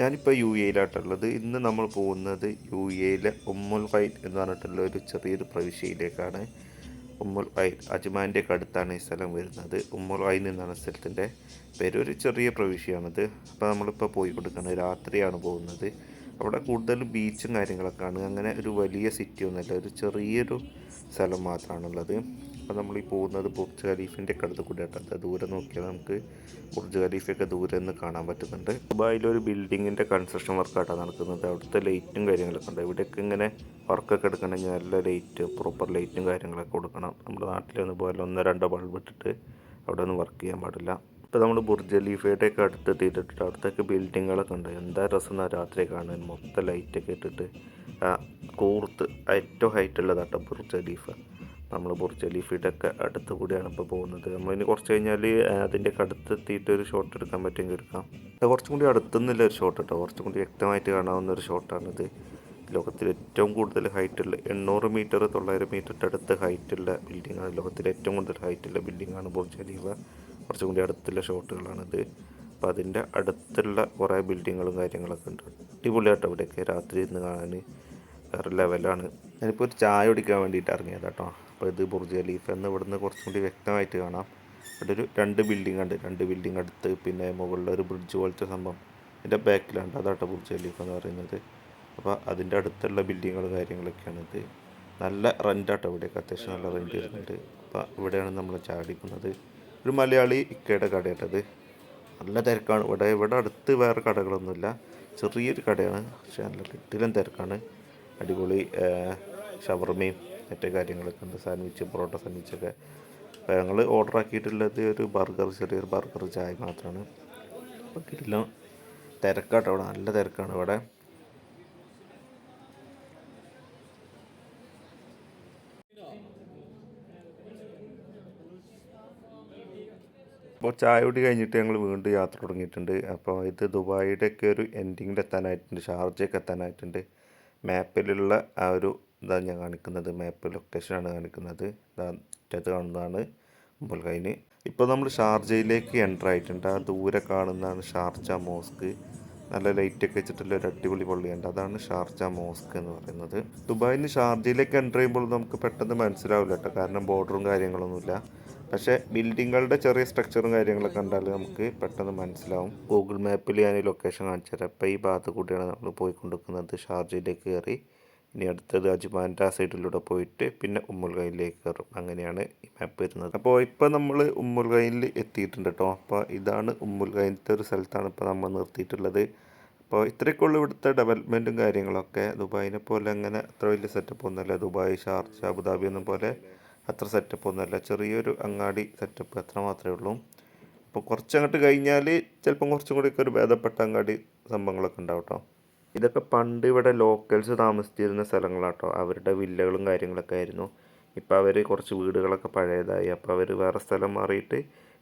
ഞാനിപ്പോൾ യു എയിലാട്ടുള്ളത് ഇന്ന് നമ്മൾ പോകുന്നത് യു എയിലെ ഉമ്മുൽ ഖൈൻ എന്ന് പറഞ്ഞിട്ടുള്ള ഒരു ചെറിയൊരു പ്രവിശ്യയിലേക്കാണ്. ഉമ്മുൽ ഖൈൻ അജ്മാന്റെ ഒക്കെ അടുത്താണ് ഈ സ്ഥലം വരുന്നത്. ഉമ്മുൽ ഖൈൻ എന്നാണ് സ്ഥലത്തിന്റെ പേര്. ഒരു ചെറിയ പ്രവിശ്യയാണിത്. അപ്പോൾ നമ്മളിപ്പോൾ പോയി കൊടുക്കുന്നത് രാത്രിയാണ് പോകുന്നത്. അവിടെ കൂടുതലും ബീച്ചും കാര്യങ്ങളൊക്കെയാണ്. അങ്ങനെ ഒരു വലിയ സിറ്റി ഒന്നുമല്ല ഒരു ചെറിയൊരു സ്ഥലം മാത്രമാണുള്ളത്. അപ്പോൾ നമ്മൾ ഈ പോകുന്നത് ബുർജ് ഖലീഫിന്റെ ഒക്കെ അടുത്ത് കൂടെ ദൂരെ നോക്കിയാൽ നമുക്ക് ബുർജ് ഖലീഫൊക്കെ ദൂരെ നിന്ന് കാണാൻ പറ്റുന്നുണ്ട്. ദുബായിലൊരു ബിൽഡിങ്ങിന്റെ കൺസ്ട്രക്ഷൻ വർക്കായിട്ടാണ് നടക്കുന്നത്. അവിടുത്തെ ലൈറ്റും കാര്യങ്ങളൊക്കെ ഉണ്ട്. ഇവിടെയൊക്കെ ഇങ്ങനെ വർക്കൊക്കെ എടുക്കണമെങ്കിൽ നല്ല ലൈറ്റ് പ്രോപ്പർ ലൈറ്റും കാര്യങ്ങളൊക്കെ കൊടുക്കണം. നമ്മുടെ നാട്ടിലൊന്നും പോലെ ഒന്നോ രണ്ടോ ബൾബ് ഇട്ടിട്ട് അവിടെ ഒന്നും വർക്ക് ചെയ്യാൻ പാടില്ല. ഇപ്പോൾ നമ്മൾ ബുർജ് ഖലീഫയുടെ ഒക്കെ അടുത്ത് എത്തിയിട്ടിട്ട് അവിടുത്തേക്ക് ബിൽഡിങ്ങുകളൊക്കെ ഉണ്ട്. എന്താ രസം രാത്രി കാണാൻ? മൊത്തം ലൈറ്റൊക്കെ ഇട്ടിട്ട് കൂർത്ത് ഏറ്റവും ഹൈറ്റ് ഉള്ളതാട്ടോ ബുർജ് ഖലീഫ. നമ്മൾ ബുർജ് ഖലീഫയുടെ അടുത്ത് കൂടിയാണ് ഇപ്പോൾ പോകുന്നത്. നമ്മളിനി കുറച്ച് കഴിഞ്ഞാൽ അതിന്റെ ഒക്കെ അടുത്ത് ഒരു ഷോട്ട് എടുക്കാൻ പറ്റുമെങ്കിൽ എടുക്കാം. അത് കുറച്ചും കൂടി അടുത്തുനിന്നില്ല ഒരു ഷോട്ട് കേട്ടോ. കുറച്ചും കൂടി വ്യക്തമായിട്ട് കാണാവുന്ന ഒരു ഷോട്ടാണിത് ലോകത്തിൽ ഏറ്റവും കൂടുതൽ ഹൈറ്റുള്ള എണ്ണൂറ് മീറ്റർ തൊള്ളായിരം മീറ്ററിന്റെ അടുത്ത് ഹൈറ്റുള്ള ബിൽഡിങ്ങാണ് ലോകത്തിലെ ഏറ്റവും കൂടുതൽ ഹൈറ്റുള്ള ബിൽഡിങ്ങാണ് ബുർജ് ഖലീഫ കുറച്ചും കൂടി അടുത്തുള്ള ഷോട്ടുകളാണിത് അപ്പോൾ അതിന്റെ അടുത്തുള്ള കുറേ ബിൽഡിങ്ങുകളും കാര്യങ്ങളൊക്കെ ഉണ്ട്. അടിപൊളിയാട്ടോ ഇവിടെയൊക്കെ രാത്രി ഇരുന്ന് കാണാൻ. വേറെ ലെവലാണ് ഞാനിപ്പോൾ ഒരു ചായ കുടിക്കാൻ വേണ്ടിയിട്ട് ഇറങ്ങിയത് കേട്ടോ അപ്പോൾ ഇത് ബുർജ് ഖലീഫ എന്ന് ഇവിടുന്ന് കുറച്ചും കൂടി വ്യക്തമായിട്ട് കാണാം. ഇവിടെ ഒരു രണ്ട് ബിൽഡിംഗ് ഉണ്ട്. രണ്ട് ബിൽഡിംഗ് അടുത്ത് പിന്നെ മുകളിൽ ഒരു ബ്രിഡ്ജ് പോലത്തെ സംഭവം. ഇതിന്റെ ബാക്കിലുണ്ട് അതാട്ടോ ബുർജ് ഖലീഫ എന്ന് പറയുന്നത്. അപ്പോൾ അതിന്റെ അടുത്തുള്ള ബിൽഡിങ്ങുകൾ കാര്യങ്ങളൊക്കെയാണ് ഇത്. നല്ല റെന്റാട്ടോ ഇവിടെയൊക്കെ. അത്യാവശ്യം നല്ല റെന്റ് വരുന്നുണ്ട്. അപ്പോൾ ഇവിടെയാണ് നമ്മൾ ചാടിക്കുന്നത്. ഒരു മലയാളി ഇക്കയുടെ കടയാട്ടത് നല്ല തിരക്കാണ്. ഇവിടെ ഇവിടെ അടുത്ത് വേറെ കടകളൊന്നുമില്ല. ചെറിയൊരു കടയാണ്. പക്ഷേ നല്ല കിട്ടിലും തിരക്കാണ്. അടിപൊളി ഷവർമയും മറ്റേ കാര്യങ്ങളൊക്കെ ഉണ്ട്. സാൻഡ്വിച്ച് പൊറോട്ട സാൻഡ്വിച്ചൊക്കെ. അപ്പോൾ ഞങ്ങൾ ഓർഡർ ആക്കിയിട്ടുള്ളത് ഒരു ബർഗർ ചെറിയൊരു ബർഗർ ചായ മാത്രമാണ് അപ്പോൾ തിരക്കാട്ടോ ഇവിടെ. നല്ല തിരക്കാണ് ഇവിടെ. അപ്പോൾ ചായ കുടി കഴിഞ്ഞിട്ട് ഞങ്ങൾ വീണ്ടും യാത്ര തുടങ്ങിയിട്ടുണ്ട്. അപ്പോൾ ഇത് ദുബായിയുടെ ഒക്കെ ഒരു എൻഡിങ്ങിൽ എത്താനായിട്ടുണ്ട് ഷാർജയൊക്കെ എത്താനായിട്ടുണ്ട്. മാപ്പിലുള്ള ആ ഒരു ഇതാണ് ഞാൻ കാണിക്കുന്നത് മാപ്പ് ലൊക്കേഷനാണ് കാണിക്കുന്നത്. അത് കാണുന്നതാണ് മുമ്പൽ കൈന് ഇപ്പോൾ നമ്മൾ ഷാർജയിലേക്ക് എന്റർ ആയിട്ടുണ്ട്. ആ ദൂരെ കാണുന്നതാണ് ഷാർജ മോസ്ക്. നല്ല ലൈറ്റൊക്കെ വെച്ചിട്ടുള്ള ഒരു അടിപൊളി പള്ളിയുണ്ട്. അതാണ് ഷാർജ മോസ്ക് എന്ന് പറയുന്നത്. ദുബായിൽ ഷാർജയിലേക്ക് എന്റർ ചെയ്യുമ്പോൾ നമുക്ക് പെട്ടെന്ന് മനസ്സിലാവില്ല കേട്ടോ. കാരണം ബോർഡറും കാര്യങ്ങളൊന്നുമില്ല. പക്ഷേ ബിൽഡിങ്ങുകളുടെ ചെറിയ സ്ട്രക്ചറും കാര്യങ്ങളൊക്കെ കണ്ടാൽ നമുക്ക് പെട്ടെന്ന് മനസ്സിലാവും. ഗൂഗിൾ മാപ്പിൽ ഞാൻ ഈ ലൊക്കേഷൻ കാണിച്ചു തരാം അപ്പോൾ ഈ ഭാഗത്ത് കൂടിയാണ് നമ്മൾ പോയിക്കൊണ്ടിരിക്കുന്നത്. ഷാർജയിലേക്ക് കയറി ഇനി അടുത്തത് അജ്മാന്റെ ആ സൈഡിലൂടെ പോയിട്ട് പിന്നെ ഉമ്മുൽ ഖൈനിലേക്ക് കയറും. അങ്ങനെയാണ് ഈ മാപ്പ് വരുന്നത്. അപ്പോൾ ഇപ്പോൾ നമ്മൾ ഉമ്മുൽ ഖൈനിൽ എത്തിയിട്ടുണ്ട് കേട്ടോ. അപ്പോൾ ഇതാണ് ഉമ്മുൽ ഖൈനത്തെ ഒരു സ്ഥലത്താണ് ഇപ്പോൾ നമ്മൾ നിർത്തിയിട്ടുള്ളത്. അപ്പോൾ ഇത്രയൊക്കെ ഉള്ളൂ ഇവിടുത്തെ ഡെവലപ്മെന്റും കാര്യങ്ങളൊക്കെ. ദുബായിനെ പോലെ അങ്ങനെ അത്ര വലിയ സെറ്റപ്പ് ഒന്നുമല്ല. ദുബായ് ഷാർജ അബുദാബി ഒന്നും പോലെ അത്ര സെറ്റപ്പ് ഒന്നുമല്ല. ചെറിയൊരു അങ്ങാടി സെറ്റപ്പ് അത്ര മാത്രമേ ഉള്ളൂ. അപ്പോൾ കുറച്ചങ്ങോട്ട് കഴിഞ്ഞാൽ ചിലപ്പം കുറച്ചും കൂടിയൊക്കെ ഒരു ഭേദപ്പെട്ട അങ്ങാടി സംഭവങ്ങളൊക്കെ ഉണ്ടാവും കേട്ടോ. ഇതൊക്കെ പണ്ട് ഇവിടെ ലോക്കൽസ് താമസിച്ചിരുന്ന സ്ഥലങ്ങളാട്ടോ. അവരുടെ വില്ലകളും കാര്യങ്ങളൊക്കെ ആയിരുന്നു. ഇപ്പോൾ അവർ കുറച്ച് വീടുകളൊക്കെ പഴയതായി. അപ്പോൾ അവർ വേറെ സ്ഥലം മാറിയിട്ട്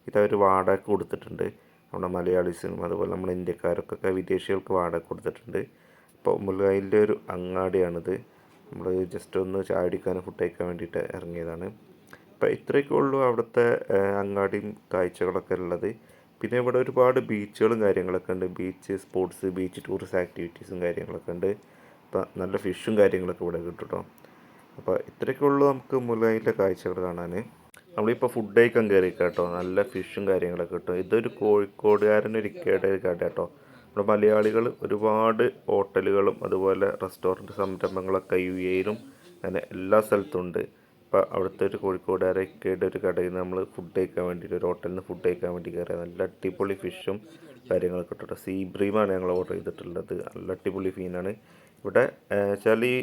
ഇതവർ വാടക കൊടുത്തിട്ടുണ്ട്. നമ്മുടെ മലയാളീസിനും അതുപോലെ നമ്മുടെ ഇന്ത്യക്കാർക്കൊക്കെ വിദേശികൾക്ക് വാടക കൊടുത്തിട്ടുണ്ട്. അപ്പോൾ മുൽഗായിലെ ഒരു അങ്ങാടിയാണിത്. നമ്മൾ ജസ്റ്റ് ഒന്ന് ചാടിക്കാനും ഫുഡ് കഴിക്കാൻ വേണ്ടിയിട്ട് ഇറങ്ങിയതാണ്. അപ്പോൾ ഇത്രയൊക്കെ ഉള്ളൂ അവിടുത്തെ അങ്ങാടിയും കാഴ്ചകളൊക്കെ ഉള്ളത്. പിന്നെ ഇവിടെ ഒരുപാട് ബീച്ചുകളും കാര്യങ്ങളൊക്കെ ഉണ്ട്. ബീച്ച് സ്പോർട്സ് ബീച്ച് ടൂറിസ്റ്റ് ആക്ടിവിറ്റീസും കാര്യങ്ങളൊക്കെ ഉണ്ട്. അപ്പോൾ നല്ല ഫിഷും കാര്യങ്ങളൊക്കെ ഇവിടെ കിട്ടും കേട്ടോ അപ്പോൾ ഇത്രയൊക്കെ ഉള്ളൂ നമുക്ക് മുലയിലെ കാഴ്ചകൾ കാണാൻ നമ്മളിപ്പോൾ ഫുഡ് കയറി കേട്ടോ നല്ല ഫിഷും കാര്യങ്ങളൊക്കെ കിട്ടും. ഇതൊരു കോഴിക്കോടുകാരൻ ഒരു ഇക്കയുടെ ഒരു കട കേട്ടോ നമ്മുടെ മലയാളികൾ ഒരുപാട് ഹോട്ടലുകളും അതുപോലെ റെസ്റ്റോറന്റ് സംരംഭങ്ങളൊക്കെ യു എയിലും അങ്ങനെ എല്ലാ സ്ഥലത്തും ഉണ്ട്. അപ്പോൾ അവിടുത്തെ ഒരു കോഴിക്കോടുകാരൊക്കെയുടെ ഒരു കടയിൽ നിന്ന് നമ്മൾ ഫുഡ് കഴിക്കാൻ വേണ്ടിയിട്ട് ഒരു ഹോട്ടലിൽ നിന്ന് ഫുഡ് കഴിക്കാൻ വേണ്ടി കയറിയത് നല്ല അടിപൊളി ഫിഷും കാര്യങ്ങളൊക്കെ ഇട്ടിട്ട് സീ ബ്രീമാണ് ഞങ്ങൾ ഓർഡർ ചെയ്തിട്ടുള്ളത്. നല്ല അടിപൊളി ഫീനാണ് ഇവിടെ വെച്ചാൽ ഈ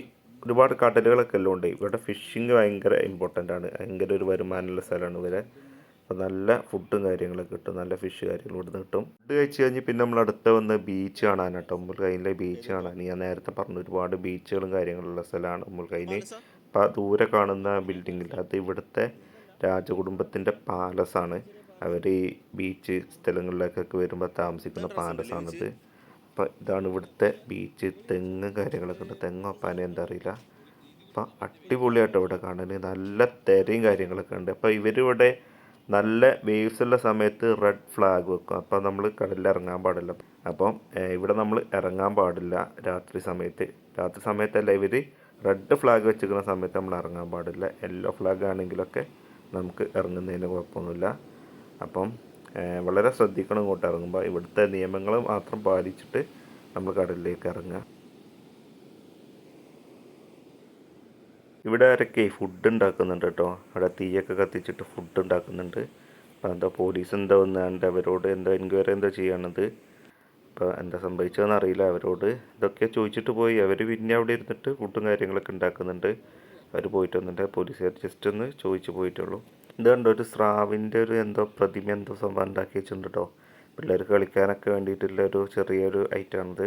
ഒരുപാട് കടലുകളൊക്കെ എല്ലാം ഉണ്ട് ഇവിടെ ഫിഷിങ് ഭയങ്കര ഇമ്പോർട്ടന്റ് ആണ്. ഭയങ്കര ഒരു വരുമാനമുള്ള സ്ഥലമാണ് ഇവരെ അപ്പോൾ നല്ല ഫുഡും കാര്യങ്ങളൊക്കെ കിട്ടും. നല്ല ഫിഷ് കാര്യങ്ങൾ ഇവിടുന്ന് കിട്ടും. ഫുഡ് കഴിച്ച് കഴിഞ്ഞ് പിന്നെ നമ്മൾ അടുത്ത വന്ന് ബീച്ച് കാണാനാട്ടോ. ഉമ്മൽ ഉമ്മുൽ കൈനിലെ ബീച്ച് കാണാൻ. ഞാൻ നേരത്തെ പറഞ്ഞു ഒരുപാട് ബീച്ചുകളും കാര്യങ്ങളുള്ള സ്ഥലമാണ് ഉമ്മുൽ കൈന് ദൂരെ കാണുന്ന ബിൽഡിങ്ങിൽ അത് ഇവിടുത്തെ രാജകുടുംബത്തിന്റെ പാലസാണ് അവർ ഈ ബീച്ച് സ്ഥലങ്ങളിലേക്കൊക്കെ വരുമ്പോൾ താമസിക്കുന്ന പാലസാണിത് അപ്പോൾ ഇതാണ് ഇവിടുത്തെ ബീച്ച് തെങ്ങ് കാര്യങ്ങളൊക്കെ ഉണ്ട്. തെങ്ങോ പന എന്താ അറിയില്ല. അപ്പോൾ അടിപൊളിയായിട്ട് ഇവിടെ കാണാൻ നല്ല തിരയും കാര്യങ്ങളൊക്കെ ഉണ്ട്. അപ്പോൾ ഇവരിവിടെ നല്ല വേവ്സ് ഉള്ള സമയത്ത് റെഡ് ഫ്ലാഗ് വെക്കും. അപ്പോൾ നമ്മൾ കടലിൽ ഇറങ്ങാൻ പാടില്ല. അപ്പം ഇവിടെ നമ്മൾ ഇറങ്ങാൻ പാടില്ല രാത്രി സമയത്ത്. രാത്രി സമയത്തല്ല ഇവർ റെഡ് ഫ്ലാഗ് വെച്ചിരിക്കുന്ന സമയത്ത് നമ്മൾ ഇറങ്ങാൻ പാടില്ല. യെല്ലോ ഫ്ലാഗ് ആണെങ്കിലൊക്കെ നമുക്ക് ഇറങ്ങുന്നതിന് കുഴപ്പമൊന്നുമില്ല. അപ്പം വളരെ ശ്രദ്ധിക്കണം ഇങ്ങോട്ട് ഇറങ്ങുമ്പോൾ. ഇവിടുത്തെ നിയമങ്ങൾ മാത്രം പാലിച്ചിട്ട് നമ്മൾ കടലിലേക്ക് ഇറങ്ങുക. ഇവിടെ ആരൊക്കെ ഫുഡ് ഉണ്ടാക്കുന്നുണ്ട് കേട്ടോ? അവിടെ തീയൊക്കെ കത്തിച്ചിട്ട് ഫുഡ് ഉണ്ടാക്കുന്നുണ്ട്. അപ്പോൾ എന്താ പോലീസ് എന്താ വന്നാണ്ട് അവരോട് എന്താ എൻക്വയറി എന്താ ചെയ്യണത്? അപ്പോൾ എന്താ സംഭവിച്ചതെന്ന് അറിയില്ല. അവരോട് ഇതൊക്കെ ചോദിച്ചിട്ട് പോയി. അവർ പിന്നെ അവിടെ ഇരുന്നിട്ട് ഫുഡും കാര്യങ്ങളൊക്കെ ഉണ്ടാക്കുന്നുണ്ട്. അവർ പോയിട്ട് വന്നിട്ട് പോലീസുകാർ ജസ്റ്റ് ഒന്ന് ചോദിച്ചു പോയിട്ടുള്ളൂ. ഇത് കണ്ടോ? ഒരു സ്രാവിന്റെ ഒരു എന്തോ പ്രതിമ എന്തോ സംഭവം ഉണ്ടാക്കി വെച്ചിട്ടുണ്ട് കേട്ടോ പിള്ളേർക്ക് കളിക്കാനൊക്കെ വേണ്ടിയിട്ടുള്ള ഒരു ചെറിയൊരു ഐറ്റമാണിത്.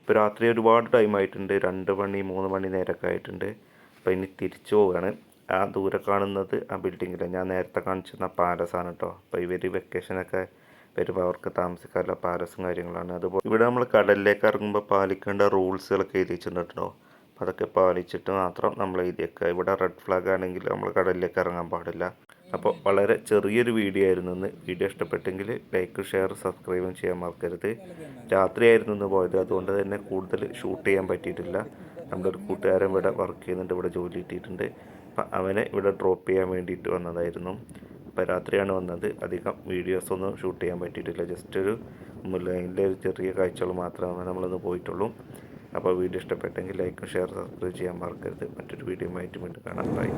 ഇപ്പോൾ രാത്രി ഒരുപാട് ടൈം ആയിട്ടുണ്ട്. രണ്ട് മണി മൂന്ന് മണി നേരമൊക്കെ ആയിട്ടുണ്ട്. അപ്പോൾ ഇനി തിരിച്ചു പോവുകയാണ് ആ ദൂരെ കാണുന്നത് ആ ബിൽഡിങ്ങിൽ ഞാൻ നേരത്തെ കാണിച്ചിരുന്ന പാലസാണ് കേട്ടോ അപ്പോൾ ഇവർ വെക്കേഷനൊക്കെ വരുമ്പോൾ അവർക്ക് താമസിക്കാനുള്ള പാലസും കാര്യങ്ങളാണ്. അതുപോലെ ഇവിടെ നമ്മൾ കടലിലേക്ക് ഇറങ്ങുമ്പോൾ പാലിക്കേണ്ട റൂൾസുകളൊക്കെ എഴുതി വെച്ചിട്ടുണ്ടോ? അതൊക്കെ പാലിച്ചിട്ട് മാത്രം നമ്മൾ എഴുതിയേക്കുക ഇവിടെ റെഡ് ഫ്ലാഗ് ആണെങ്കിൽ നമ്മൾ കടലിലേക്ക് ഇറങ്ങാൻ പാടില്ല. അപ്പോൾ വളരെ ചെറിയൊരു വീഡിയോ ആയിരുന്നു ഇന്ന്. വീഡിയോ ഇഷ്ടപ്പെട്ടെങ്കിൽ ലൈക്ക് ഷെയർ സബ്സ്ക്രൈബും ചെയ്യാൻ മറക്കരുത്. രാത്രിയായിരുന്നു ഇന്ന് പോയത്. അതുകൊണ്ട് തന്നെ കൂടുതൽ ഷൂട്ട് ചെയ്യാൻ പറ്റിയിട്ടില്ല. നമ്മുടെ ഒരു കൂട്ടുകാരൻ ഇവിടെ വർക്ക് ചെയ്യുന്നുണ്ട്. ഇവിടെ ജോലി കിട്ടിയിട്ടുണ്ട്. അപ്പം അവനെ ഇവിടെ ഡ്രോപ്പ് ചെയ്യാൻ വേണ്ടിയിട്ട് വന്നതായിരുന്നു. അപ്പോൾ രാത്രിയാണ് വന്നത്. അധികം വീഡിയോസ് ഒന്നും ഷൂട്ട് ചെയ്യാൻ പറ്റിയിട്ടില്ല. ജസ്റ്റ് ഒരു മുല്ലയിലെ ഒരു ചെറിയ കാഴ്ചകൾ മാത്രമേ നമ്മളൊന്ന് പോയിട്ടുള്ളൂ. അപ്പോൾ വീഡിയോ ഇഷ്ടപ്പെട്ടെങ്കിൽ ലൈക്ക് ഷെയർ സബ്സ്ക്രൈബ് ചെയ്യാൻ മറക്കരുത്. മറ്റൊരു വീഡിയോ ആയിട്ട് വീണ്ടും കാണാം. ബൈ